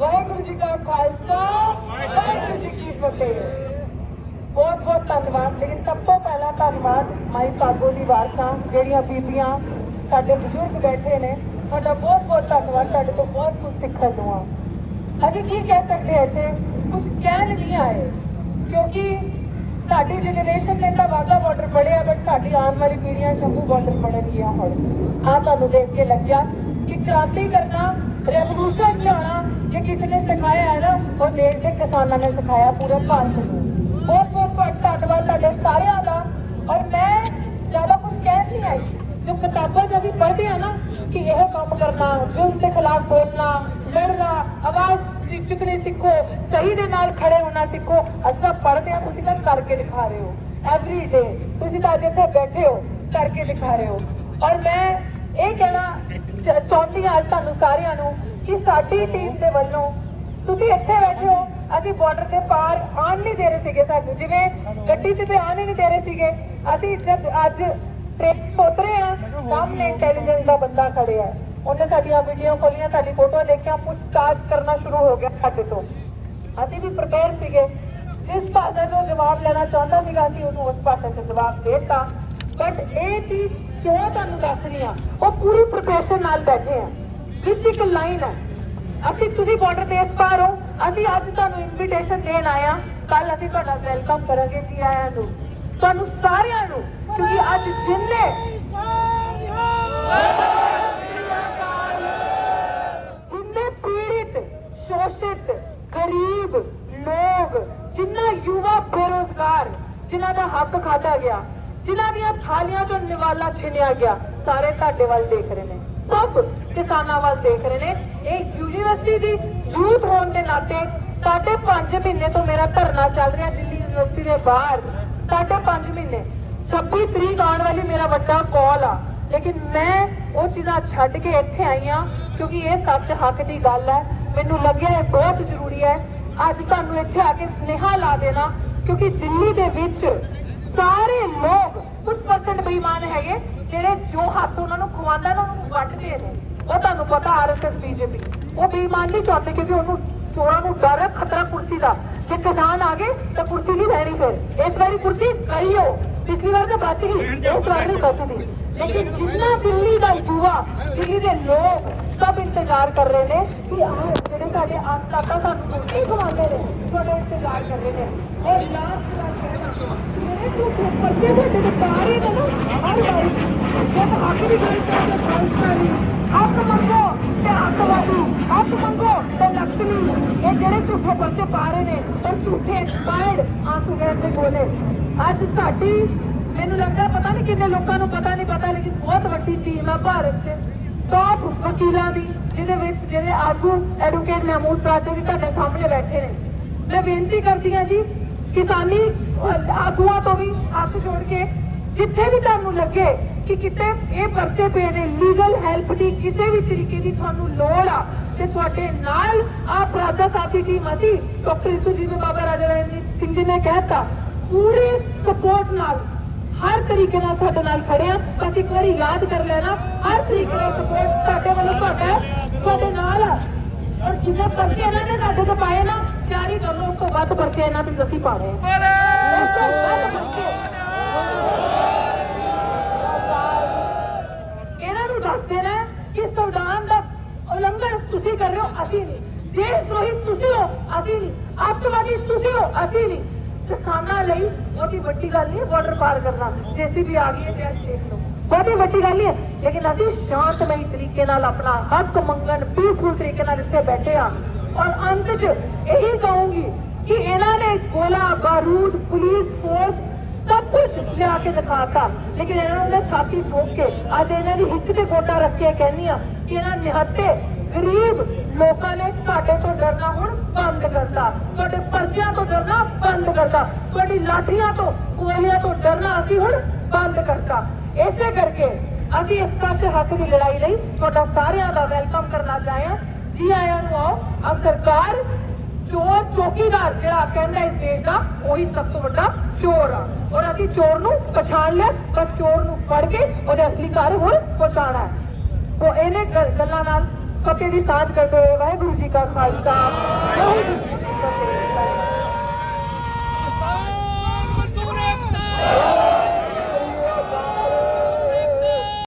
ਵਾਹਿਗੁਰੂ ਜੀ ਕਾ ਖਾਲਸਾ, ਵਾਹਿਗੁਰੂ ਜੀ ਕੀ ਫਤਿਹ। ਬਹੁਤ ਬਹੁਤ ਧੰਨਵਾਦ। ਲੇਕਿਨ ਸਭ ਤੋਂ ਪਹਿਲਾਂ ਧੰਨਵਾਦ ਮਾਈ ਭਾਗੋ ਦੀ ਵਾਰਸਾਂ ਜਿਹੜੀਆਂ ਬੀਬੀਆਂ ਸਾਡੇ ਬਜ਼ੁਰਗ ਬੈਠੇ ਨੇ, ਤੁਹਾਡਾ ਬਹੁਤ ਬਹੁਤ ਧੰਨਵਾਦ। ਤੁਹਾਡੇ ਤੋਂ ਬਹੁਤ ਕੁਝ ਸਿੱਖਣ ਨੂੰ ਆ। ਅਸੀਂ ਕੀ ਕਹਿ ਸਕਦੇ ਹਾਂ ਇੱਥੇ? ਕੁਝ ਕਹਿਣ ਨਹੀਂ ਆਏ। ਕਿਉਂਕਿ ਸਾਡੀ ਜਨਰੇਸ਼ਨ ਨੇ ਤਾਂ ਵਾਗਾ ਬਾਰਡਰ ਪੜਿਆ ਬਟ ਸਾਡੀ ਆਉਣ ਵਾਲੀ ਪੀੜ੍ਹੀਆਂ ਸ਼ੰਭੂ ਬਾਰਡਰ ਪੜਨਗੀਆਂ ਹੁਣ। ਆ ਤੁਹਾਨੂੰ ਦੇਖ ਕੇ ਲੱਗਿਆ ਕਿ ਕ੍ਰਾਂਤੀ ਕਰਨਾ ਕਿਸੇ ਨੇ ਸਿਖਾਇਆ ਹੈ ਨਾ, ਉਹ ਦੇਸ਼ ਦੇ ਕਿਸਾਨਾਂ ਨੇ ਸਿਖਾਇਆ ਪੂਰੇ ਭਾਰਤ ਨੂੰ। ਬਹੁਤ ਬਹੁਤ ਧੰਨਵਾਦ ਤੁਹਾਡੇ ਸਾਰਿਆਂ ਦਾ। ਔਰ ਮੈਂ ਜ਼ਿਆਦਾ ਕੁਝ ਕਹਿ ਨਹੀਂ ਆਈ। ਜੋ ਕਿਤਾਬਾਂ 'ਚ ਅਸੀਂ ਪੜ੍ਹਦੇ ਆ ਨਾ, ਕਿ ਇਹ ਕੰਮ ਕਰਨਾ ਜ਼ੁਲਮ ਦੇ ਖਿਲਾਫ ਬੋਲਣਾ, ਲੜਨਾ, ਆਵਾਜ਼ ਚੁੱਕਣੀ ਸਿੱਖੋ, ਸਹੀ ਦੇ ਨਾਲ ਖੜੇ ਹੋਣਾ ਸਿੱਖੋ ਅੱਛਾ ਪੜ੍ਹਦੇ ਆ, ਤੁਸੀਂ ਤਾਂ ਕਰਕੇ ਦਿਖਾ ਰਹੇ ਹੋ। ਐਵਰੀ ਡੇ ਤੁਸੀਂ ਤਾਂ ਅੱਜ ਇੱਥੇ ਬੈਠੇ ਹੋ, ਕਰਕੇ ਦਿਖਾ ਰਹੇ ਹੋ। ਔਰ ਮੈਂ ਇਹ ਕਹਿਣਾ ਚਾਹੁੰਦੀ ਹਾਂ ਤੁਹਾਨੂੰ ਸਾਰਿਆਂ ਨੂੰ ਕਿ ਸਾਡੀ ਟੀਮ ਦੇ ਵੱਲੋਂ ਤੁਸੀਂ ਇੱਥੇ ਬੈਠੇ ਹੋ ਅਸੀਂ ਬਾਰਡਰ ਦੇ ਪਾਰ ਆਉਣ ਨਹੀਂ ਦੇ ਰਹੇ ਸੀਗੇ ਸਾਨੂੰ ਜਿਵੇਂ ਗੱਡੀ 'ਚ ਤੇ ਆਉਣ ਹੀ ਨਹੀਂ ਦੇ ਰਹੇ ਸੀਗੇ। ਅਸੀਂ ਜਦ ਅੱਜ ਟ੍ਰੇਨ ਉਤਰੇ ਆ ਸਾਹਮਣੇ ਇੰਟੈਲੀਜੈਂਸ ਦਾ ਬੰਦਾ ਖੜਿਆ ਹੈ ਉਹਨੇ ਸਾਡੀਆਂ ਵੀਡੀਓ ਖੋਲੀਆਂ ਸਾਡੀ ਫੋਟੋ ਦੇਖਿਆ ਪੁੱਛਤਾਛ ਕਰਨਾ ਸ਼ੁਰੂ ਹੋ ਗਿਆ ਸਾਡੇ ਤੋਂ। ਅਸੀਂ ਵੀ ਪ੍ਰਪੇਅਰ ਸੀਗੇ। ਜਿਸ ਭਾਸ਼ਾ ਤੋਂ ਜਵਾਬ ਲੈਣਾ ਚਾਹੁੰਦਾ ਸੀਗਾ ਅਸੀਂ ਉਹਨੂੰ ਉਸ ਭਾਸ਼ਾ 'ਚ ਜਵਾਬ ਦੇਤਾ। ਬਟ ਇਹ ਚੀਜ਼ ਕਿਉਂ ਤੁਹਾਨੂੰ ਦੱਸ ਰਹੀ ਆ ਉਹ ਪੂਰੀ ਪ੍ਰੋਫੈਸ਼ਨ ਨਾਲ ਬੈਠੇ ਆ। ਵਿੱਚ ਇੱਕ ਲਾਈਨ ਹੈ। ਅਸੀਂ ਤੁਸੀਂ ਬਾਰਡਰ ਦੇ ਇਸ ਪਾਰ ਹੋ। ਅਸੀਂ ਅੱਜ ਤੁਹਾਨੂੰ ਇਨਵੀਟੇਸ਼ਨ ਦੇਣ ਆਇਆ ਕੱਲ ਅਸੀਂ ਤੁਹਾਡਾ ਵੈਲਕਮ ਕਰਾਂਗੇ ਜੀ ਆਇਆਂ ਨੂੰ। ਤੁਹਾਨੂੰ ਸਾਰਿਆਂ ਨੂੰ, ਕਿਉਂਕਿ ਅੱਜ ਜਿੰਨੇ ਜਿੰਨੇ ਪੀੜਿਤ, ਸ਼ੋਸ਼ਿਤ, ਗਰੀਬ ਲੋਕ, ਜਿੰਨਾ ਯੁਵਾ ਬੇਰੋਜ਼ਗਾਰ, ਜਿਨ੍ਹਾਂ ਦਾ ਹੱਕ ਖਾਧਾ ਗਿਆ ਜਿਨ੍ਹਾਂ ਦੀਆਂ ਥਾਲੀਆਂ ਤੋਂ ਨਿਵਾਲਾ ਛਿਨਿਆ ਗਿਆ, ਸਾਰੇ ਤੁਹਾਡੇ ਵੱਲ ਦੇਖ ਰਹੇ ਨੇ। ਸਭ ਕਿਸਾਨਾਂ ਵੱਲ ਦੇਖ ਰਹੇ ਨੇ। ਇਹ ਯੂਨੀਵਰਸਿਟੀ ਦੀ ਯੂਥ ਹੋਣ ਦੇ ਨਾਤੇ ਸਾਢੇ ਪੰਜ ਮਹੀਨੇ ਤੋਂ ਮੇਰਾ ਧਰਨਾ ਚੱਲ ਰਿਹਾ ਦਿੱਲੀ ਯੂਨੀਵਰਸਿਟੀ ਦੇ ਬਾਹਰ। ਸਾਢੇ ਪੰਜ ਮਹੀਨੇ। 26 ਤਰੀਕ ਆਉਣ ਵਾਲੀ ਮੇਰਾ ਵੱਡਾ ਕਾਲ ਆ। ਲੇਕਿਨ ਮੈਂ ਉਹ ਚੀਜ਼ਾਂ ਛੱਡ ਕੇ ਇੱਥੇ ਆਈ ਹਾਂ, ਕਿਉਂਕਿ ਇਹ ਸੱਚ ਹੱਕ ਦੀ ਗੱਲ ਹੈ। ਮੈਨੂੰ ਲੱਗਿਆ ਇਹ ਬਹੁਤ ਜ਼ਰੂਰੀ ਹੈ। ਅੱਜ ਤੁਹਾਨੂੰ ਇੱਥੇ ਆ ਕੇ ਸਨੇਹਾ ਲਾ ਦੇਣਾ, ਕਿਉਂਕਿ ਦਿੱਲੀ ਦੇ ਵਿੱਚ ਸਾਰੇ ਲੋਕ ਕੁਝ ਪਰਸੈਂਟ ਬੇਈਮਾਨ ਹੈਗੇ ਜਿਹੜੇ ਜੋ ਹੱਥ ਉਹਨਾਂ ਨੂੰ ਖਵਾਉਂਦਾ ਨਾ ਉਹਨੂੰ ਵੱਟਦੇ ਨੇ ਉਹ ਤੁਹਾਨੂੰ ਪਤਾ ਆਰਐਸਐਸ ਬੀਜੇਪੀ ਉਹ ਬੇਈਮਾਨ ਨਹੀਂ ਚਾਹੁੰਦੇ ਕਿਉਂਕਿ ਉਹਨੂੰ ਚੋਰਾਂ ਨੂੰ ਡਰ ਹੈ ਖਤਰਾ ਕੁਰਸੀ ਦਾ। ਜੇ ਕਿਸਾਨ ਆ ਗਏ ਤਾਂ ਕੁਰਸੀ ਨਹੀਂ ਰਹਿਣੀ ਫਿਰ। ਇਸ ਵਾਰੀ ਕੁਰਸੀ ਹੋ ਪਿਛਲੀ ਵਾਰ ਤਾਂ ਬਚ ਗਈ। ਇਸ ਵਾਰ ਨਹੀਂ ਬਚਦੀ। ਲੇਕਿਨ ਜਿੰਨਾ ਦਿੱਲੀ ਦਾ ਯੁਵਾ ਦਿੱਲੀ ਦੇ ਲੋਕ ਸਭ ਇੰਤਜ਼ਾਰ ਕਰ ਰਹੇ ਨੇ ਕਿ ਆਹ ਜਿਹੜੇ ਸਾਡੇ ਆਸਤਾਤਾ ਸਾਨੂੰ ਕੁਰਸੀ ਖਵਾਉਂਦੇ ਨੇ, ਤੁਹਾਡੇ ਇੰਤਜ਼ਾਰ ਕਰ ਰਹੇ ਨੇ। ਔਰ ਲਾਸਟ ਵਾਰ ਮੇਰੇ ਤੋਂ ਪੱਕੇ ਵੱਡੇ ਦੇ ਪਾਰੇ ਨੇ ਨਾ, ਹਰ ਵਾਰੀ। ਜਦ ਹੱਕ ਗੱਲ ਕਰਦੇ ਫੈਸਲਾ ਨਹੀਂ। ਹੱਕ ਮੰਗੋ ਤੇ ਹੱਕ ਹੱਕ ਮੰਗੋ ਤੇ ਲక్ష్ਮੀ ਇਹ ਜਿਹੜੇ ਝੂਠੇ ਬੱਚੇ ਪਾ ਰਹੇ ਨੇ, ਔਰ ਝੂਠੇ ਐਕਸਪਾਇਰਡ ਆਂਸੂ ਗਏ ਤੇ ਬੋਲੇ ਅੱਜ ਸਾਡੀ ਮੈਨੂੰ ਲੱਗਦਾ ਪਤਾ ਨਹੀਂ ਕਿੰਨੇ ਲੋਕਾਂ ਨੂੰ ਪਤਾ ਨਹੀਂ ਪਤਾ, ਲੇਕਿਨ ਬਹੁਤ ਵੱਡੀ ਟੀਮ ਆ ਭਾਰਤ 'ਚ। ਟੌਪ ਵਕੀਲਾਂ ਦੀ। ਜਿਹਦੇ ਵਿੱਚ ਜਿਹੜੇ ਆਗੂ ਐਡਵੋਕੇਟ ਮਹਿਮੂਦ ਸਾਜੇ ਵੀ ਤੁਹਾਡੇ ਸਾਹਮਣੇ ਬੈਠੇ ਨੇ। ਮੈਂ ਬੇਨਤੀ ਕਰਦੀ ਹਾਂ ਜੀ, ਕਿਸਾਨੀ ਆਗੂਆਂ ਤੋਂ ਵੀ ਹੱਥ ਜੋੜ ਕੇ ਜਿੱਥੇ ਵੀ ਤੁਹਾਨੂੰ ਲੱਗੇ ਕਿ ਕਿਤੇ ਇਹ ਪਰਚੇ ਪਏ ਨੇ ਲੀਗਲ ਹੈਲਪ ਦੀ ਕਿਸੇ ਵੀ ਤਰੀਕੇ ਦੀ ਤੁਹਾਨੂੰ ਲੋੜ ਆ, ਤੇ ਤੁਹਾਡੇ ਨਾਲ ਆ ਪ੍ਰਾਦਾ ਸਾਥੀ ਟੀਮ ਅਸੀਂ ਡਾਕਟਰ ਰਿਤੂ ਜੀ ਨੇ ਬਾਬਾ ਰਾਜਾ ਰਣਜੀਤ ਸਿੰਘ ਜੀ ਨੇ ਕਹਿਤਾ, ਪੂਰੀ ਸਪੋਰਟ ਨਾਲ, ਹਰ ਤਰੀਕੇ ਨਾਲ ਤੁਹਾਡੇ ਨਾਲ ਖੜੇ ਆ। ਬਸ ਇੱਕ ਵਾਰੀ ਯਾਦ ਕਰ ਲੈਣਾ, ਹਰ ਤਰੀਕੇ ਨਾਲ ਸਪੋਰਟ ਸਾਡੇ ਵੱਲੋਂ ਤੁਹਾਡਾ ਔਰ ਜਿੰਨੇ ਪਰਚੇ ਇਹਨਾਂ ਨੇ ਸਾਡੇ ਤੋਂ ਪਾਏ ਨਾ ਤਿਆਰੀ ਕਰ ਲਓ ਉਸ ਤੋਂ ਵੱਧ ਪਰਚੇ ਇਹਨਾਂ ਦੀ ਅਸੀਂ ਪਾ ਰਹੇ ਹਾਂ ਉਸ ਤੋਂ ਵੱਧ ਪਰਚੇ ਇਹਨਾਂ ਨੂੰ ਦੱਸ ਦੇਣਾ ਕਿ ਸੰਵਿਧਾਨ ਦਾ ਉਲੰਘਣ ਤੁਸੀਂ ਕਰ ਰਹੇ ਹੋ ਅਸੀਂ ਨਹੀਂ ਦੇਸ਼ ਦਰੋਹੀ ਤੁਸੀਂ ਹੋ ਅਸੀਂ ਨਹੀਂ ਅੱਤਵਾਦੀ ਤੁਸੀਂ ਹੋ ਅਸੀਂ ਨਹੀਂ ਕਿਸਾਨਾਂ ਲਈ ਬਹੁਤੀ ਵੱਡੀ ਗੱਲ ਨਹੀਂ ਬਾਰਡਰ ਪਾਰ ਕਰਨਾ ਜੇਸੀਬੀ ਆ ਗਈ ਹੈ ਤੇ ਅਸੀਂ ਦੇਖ ਲਓ ਬਹੁਤੀ ਵੱਡੀ ਗੱਲ ਨਹੀਂ ਹੈ। ਲੇਕਿਨ ਅਸੀਂ ਸ਼ਾਂਤਮਈ ਤਰੀਕੇ ਨਾਲ ਆਪਣਾ ਹੱਕ ਮੰਗਣ ਪੀਸਫੁਲ ਤਰੀਕੇ ਨਾਲ ਇੱਥੇ ਬੈਠੇ ਆ ਔਰ ਅੰਤ 'ਚ ਇਹੀ ਕਹੂੰਗੀ ਕਿ ਇਹਨਾਂ ਨੇ ਗੋਲਾ, ਬਾਰੂਦ, ਪੁਲਿਸ ਫੋਰਸ ਸਭ ਕੁਝ ਲਿਆ ਕੇ ਦਿਖਾਤਾ। ਲੇਕਿਨ ਇਹਨਾਂ ਨੇ ਛਾਤੀ ਠੋਕ ਕੇ ਅੱਜ ਇਹਨਾਂ ਦੀ ਹਿੱਕ ਤੇ ਗੋਡਾ ਰੱਖ ਕੇ ਕਹਿੰਦੀ ਆ ਕਿ ਇਹਨਾਂ ਨਿਹੱਤੇ ਗਰੀਬ ਲੋਕਾਂ ਨੇ ਤੁਹਾਡੇ ਤੋਂ ਡਰਨਾ ਹੁਣ ਬੰਦ ਕਰਤਾ। ਤੁਹਾਡੇ ਪਰਚਿਆਂ ਤੋਂ ਡਰਨਾ ਬੰਦ ਕਰਤਾ। ਤੁਹਾਡੀ ਲਾਠੀਆਂ ਤੋਂ, ਗੋਲੀਆਂ ਤੋਂ ਡਰਨਾ ਅਸੀਂ ਹੁਣ ਬੰਦ ਕਰਤਾ। ਇਸੇ ਕਰਕੇ ਅਸੀਂ ਇਸ ਸੱਚ ਹੱਕ ਦੀ ਲੜਾਈ ਲਈ ਤੁਹਾਡਾ ਸਾਰਿਆਂ ਦਾ ਵੈਲਕਮ ਕਰਨਾ ਚਾਹਿਆ ਜੀ ਆਇਆਂ ਨੂੰ ਆਓ ਆ ਸਰਕਾਰ ਚੋਰ ਚੌਕੀਦਾਰ ਜਿਹੜਾ ਕਹਿੰਦਾ ਇਸ ਦੇਸ਼ ਦਾ, ਉਹੀ ਸਭ ਤੋਂ ਵੱਡਾ ਚੋਰ ਆ। ਔਰ ਅਸੀਂ ਚੋਰ ਨੂੰ ਪਛਾਣ ਲਿਆ ਪਰ ਚੋਰ ਨੂੰ ਫੜ ਕੇ ਉਹਦੇ ਅਸਲੀ ਘਰ ਹੋਰ ਪਹੁੰਚਾਉਣਾ ਹੈ। ਉਹ ਇਹਨੇ ਗੱਲਾਂ ਨਾਲ ਫਤਿਹ ਦੀ ਸਾਂਝ ਕਰਦੇ ਹੋਏ ਵਾਹਿਗੁਰੂ ਜੀ ਕਾ ਖਾਲਸਾ। ਵਾਹਿਗੁਰੂ ਜੀ ਕੀ